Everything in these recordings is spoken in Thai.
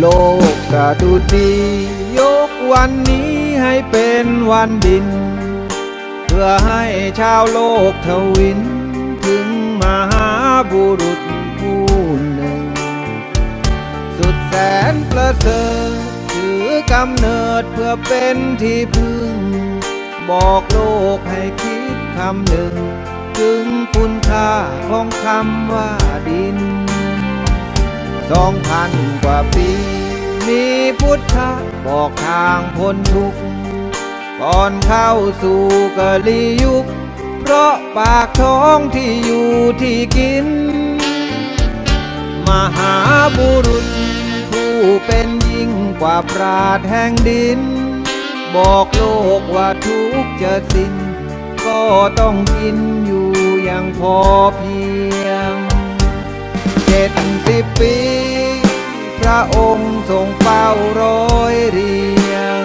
โลกสะดุดียกวันนี้ให้เป็นวันดิน เพื่อให้ชาวโลกทวิน ถึงมหาบุรุษผู้หนึ่ง สุดแสนประเสริฐถือกำเนิดเพื่อเป็นที่พึ่ง บอกโลกให้คิดคำหนึ่ง ถึงคุณค่าของคำว่าดิน สองพันกว่าปี มีพุทธะบอกทางพ้นทุกข์ก่อนเข้าสู่กะลียุค เพราะปากท้องที่อยู่ที่กิน มหาบุรุษ ผู้เป็นยิ่งกว่าปราดแห่งดิน บอกโลกว่าทุกข์จะสิ้น ก็ต้องกินอยู่อย่างพอเพียง ปี พระองค์ทรงเฝ้าร้อยเรียง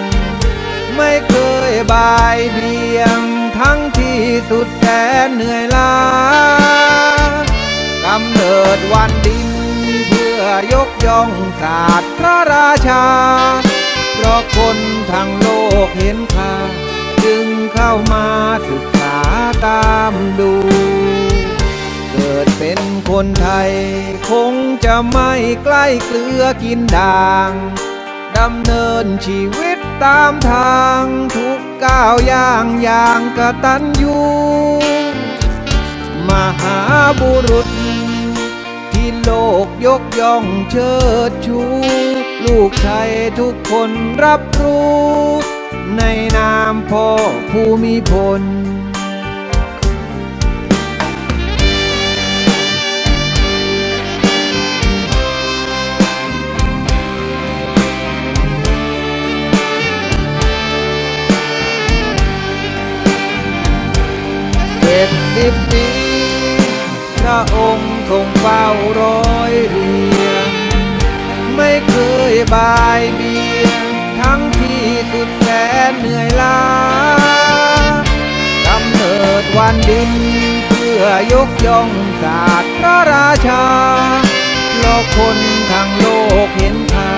ไม่เคยบายเบียง ทั้งที่สุดแสนเหนื่อยล้ากำเนิดวันดิน เพื่อยกย่องศาสตร์พระราชา เพราะคนทั้งโลกเห็นค่าจึงเข้ามาศึกษาตามดู เกิดเป็นคนไทย คงจะไม่ใกล้เกลือกินด่างดำเนินชีวิตตามทางทุกก้าวย่างอย่างกระตัญญูมหาบุรุษ ที่โลกยกย่องเชิดชู ลูกไทยทุกคนรับรู้ ในนามพ่อภูมิพล สิบปีพระองค์ทรงเฝ้าร้อยเรียง ไม่เคยบายเบียง ทั้งที่สุดแสนเหนื่อยล้ากำเนิดวันดิน เพื่อยกย่องศาสตร์พระราชาเพราะคนทั้งโลกเห็นค่า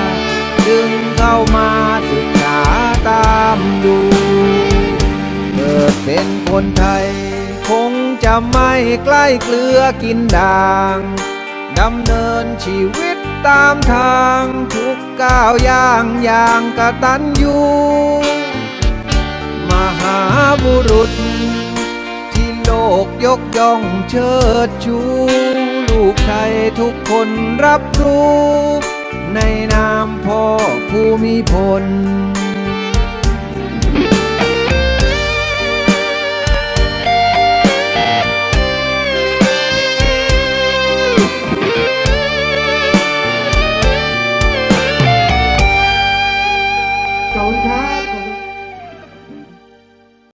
จึงเข้ามาศึกษาตามดู เกิดเป็นคนไทยคง จะไม่ใกล้เกลือกินด่างดำเนินชีวิตตามทางทุกก้าวย่างอย่างกระตัญญูมหาบุรุษ ที่โลกยกย่องเชิดชู ลูกไทยทุกคนรับรู้ ในนามพ่อภูมิพล